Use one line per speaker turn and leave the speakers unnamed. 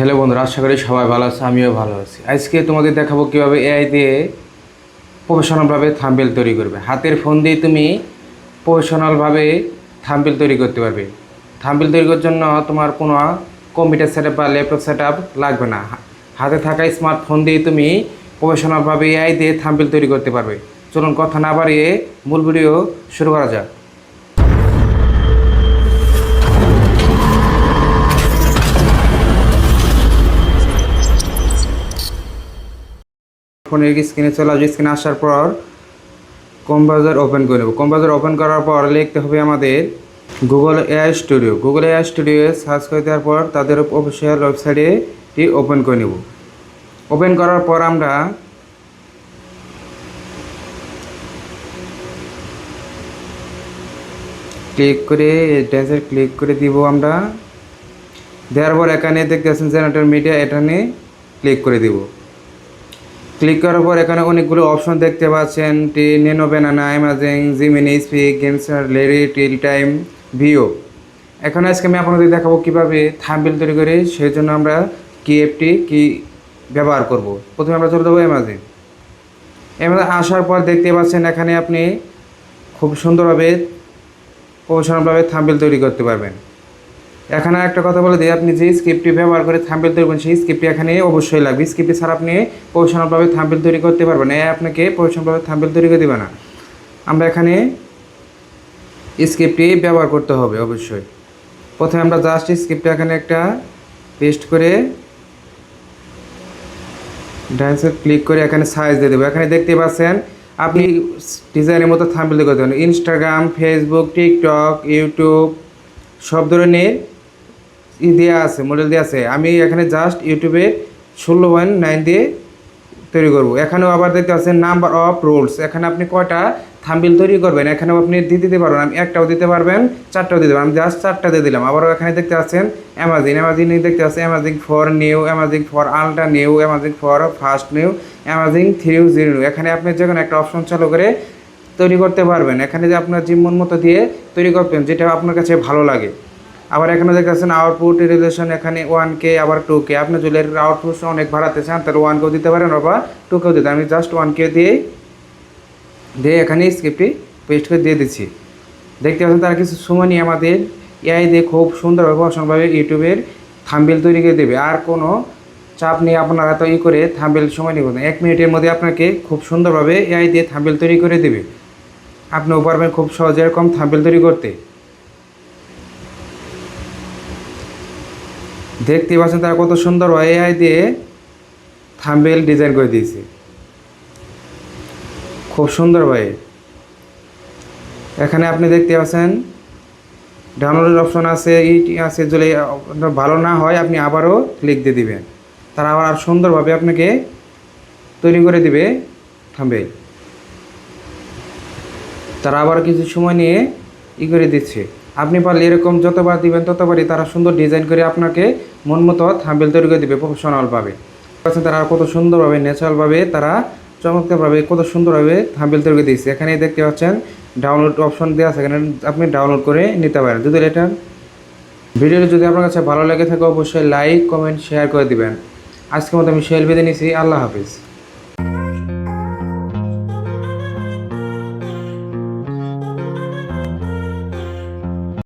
Hello বন্ধুরা, আশা করি সবাই ভালো আছে, আমিও ভালো আছি। আজকে তোমাদের দেখাবো কীভাবে এআই দিয়ে প্রফেশনালভাবে থাম্বেল তৈরি করবে। হাতের ফোন দিয়ে তুমি প্রফেশনালভাবে থাম্বেল তৈরি করতে পারবে। থাম্বেল তৈরি করার জন্য তোমার কোনো কম্পিউটার সেট বা ল্যাপটপ সেট লাগবে না। হাতে থাকা স্মার্টফোন দিয়ে তুমি প্রফেশনালভাবে এআই দিয়ে থাম্বেল তৈরি করতে পারবে। চলুন কথা না বাড়িয়ে মূল ভিডিও শুরু করা যাক। ফোনের স্ক্রিনে চলে আসবে। স্ক্রিনে আসার পর কম্পাউজার ওপেন করে নেব। কম্পাউজার ওপেন করার পর লিখতে হবে আমাদের Google AI studio Google AI studio search করে দেওয়ার পর তাদের অফিসিয়াল ওয়েবসাইটে ওপেন করে নেব। ওপেন করার পর আমরা ক্লিক করে ড্যান্সের ক্লিক করে দিব আমরা। দেওয়ার পর এখানে দেখতে পাচ্ছেন জেনারেটর মিডিয়া এখানে ক্লিক করে দিব। ক্লিক করার পর এখানে অনেকগুলো অপশন দেখতে পাচ্ছেন। টি nano banana Imagen Gemini speak গেমসার লেরি টিল টাইম ভিও এখানে আজকে আমি আপনাদের দেখাবো কীভাবে থাম্বেল তৈরি করি সেই জন্য আমরা কি অ্যাপটি কি ব্যবহার করব। প্রথমে আমরা চলে যাব অ্যামাজিং অ্যামাজন আসার পর দেখতে পাচ্ছেন এখানে আপনি খুব সুন্দরভাবে প্রফেশনালভাবে থাম্বেল তৈরি করতে পারবেন। এখানে একটা কথা বলে দিই, আপনি যে স্ক্রিপ্টটি ব্যবহার করে থাম্বেল তৈরি করেন সেই স্ক্রিপ্টটি এখানে অবশ্যই লাগবে। স্ক্রিপ্টটি ছাড়া আপনি প্রফেশনালভাবে থাম্বেল তৈরি করতে পারবেন না আপনাকে প্রফেশনালভাবে থাম্বেল তৈরি করে দেবে না। আমরা এখানে স্ক্রিপ্টটি ব্যবহার করতে হবে, অবশ্যই। প্রথমে আমরা জাস্ট স্ক্রিপ্টটা এখানে একটা পেস্ট করে ডান্সে ক্লিক করে এখানে সাইজ দিয়ে দেবো। এখানে দেখতে পাচ্ছেন, আপনি ডিজাইনের মতো থাম্বেল দিয়ে করতে পারেন। ইনস্টাগ্রাম ফেসবুক টিকটক ইউটিউব সব ধরনের ই দেওয়া আছে মডেল দেওয়া আছে। আমি এখানে জাস্ট ইউটিউবে ষোলো পয়েন্ট নাইন দিয়ে তৈরি করব। এখানেও আবার দেখতে পাচ্ছেন নাম্বার অফ রোলস এখানে আপনি কয়টা থাম্বিল তৈরি করবেন, এখানেও আপনি দিয়ে দিতে পারবেন। আমি একটাও দিতে পারবেন, চারটাও দিতে পারবেন। আমি জাস্ট চারটা দিয়ে দিলাম। আবারও এখানে দেখতে পাচ্ছেন অ্যামাজিন অ্যামাজিন দেখতে পাচ্ছেন Imagen four new Imagen four ultra new Imagen four fast new Imagen three zero new এখানে আপনি যে কোনো একটা অপশন চালু করে তৈরি করতে পারবেন। এখানে যে আপনার যে মন মতো দিয়ে তৈরি করবেন যেটা আপনার কাছে ভালো লাগে। আবার এখানে দেখতে পাচ্ছেন আউটপুট রিলেশন এখানে ওয়ান কে আবার টু কে আপনি যদি আউটপুট অনেক বাড়াতে চান, তাহলে ওয়ান কেও দিতে পারেন অথবা টু কেও দিতে আমি জাস্ট ওয়ান কে দিয়ে দিয়ে এখানে স্ক্রিপ্টটি পেস্ট করে দিয়ে দিচ্ছি। দেখতে পাচ্ছেন তারা কিছু সময় নিয়ে আমাদের এআই দিয়ে খুব সুন্দরভাবে অসংভাবে ইউটিউবের থাম্বেল তৈরি করে দেবে। আর কোনো চাপ নিয়ে আপনারা তো ই করে থাম্বেল সময় নিবেন এক মিনিটের মধ্যে আপনাকে খুব সুন্দরভাবে এআই দিয়ে থাম্বেল তৈরি করে দেবে। আপনিও পারবেন খুব সহজে এরকম থাম্বেল তৈরি করতে। দেখতে পাচ্ছেন তারা কত সুন্দর এআই দিয়ে থাম্বেল ডিজাইন করে দিয়েছে। খুব সুন্দর ভাই। এখানে আপনি দেখতে পাচ্ছেন ডাউনলোডের অপশন আছে ইটি আছে, যদি ভালো না হয়, আপনি আবারও ক্লিক দিয়ে দিবেন। তারা আবার সুন্দরভাবে আপনাকে তৈরি করে দিবে থাম্বেল তারা আবার কিছু সময় নিয়ে ই করে দিচ্ছে। আপনি পারলে এরকম যতবার দিবেন, ততবারই তারা সুন্দর ডিজাইন করে আপনাকে মন মতো থাম্বেল তৈরি করে দিবে প্রফেশনালভাবে তারা কত সুন্দরভাবে ন্যাচারালভাবে তারা চমৎকারভাবে কত সুন্দরভাবে থাম্বেল তৈরি করে দিয়েছে। এখানে দেখতে পাচ্ছেন ডাউনলোড অপশন দেওয়া আছে, এখানে আপনি ডাউনলোড করে নিতে পারেন। যদি এটা ভিডিওটি যদি আপনার কাছে ভালো লেগে থাকে, অবশ্যই লাইক কমেন্ট শেয়ার করে দিবেন। আজকের মতো আমি শেয়ার বেঁধে নিয়েছি আল্লাহ হাফিজ।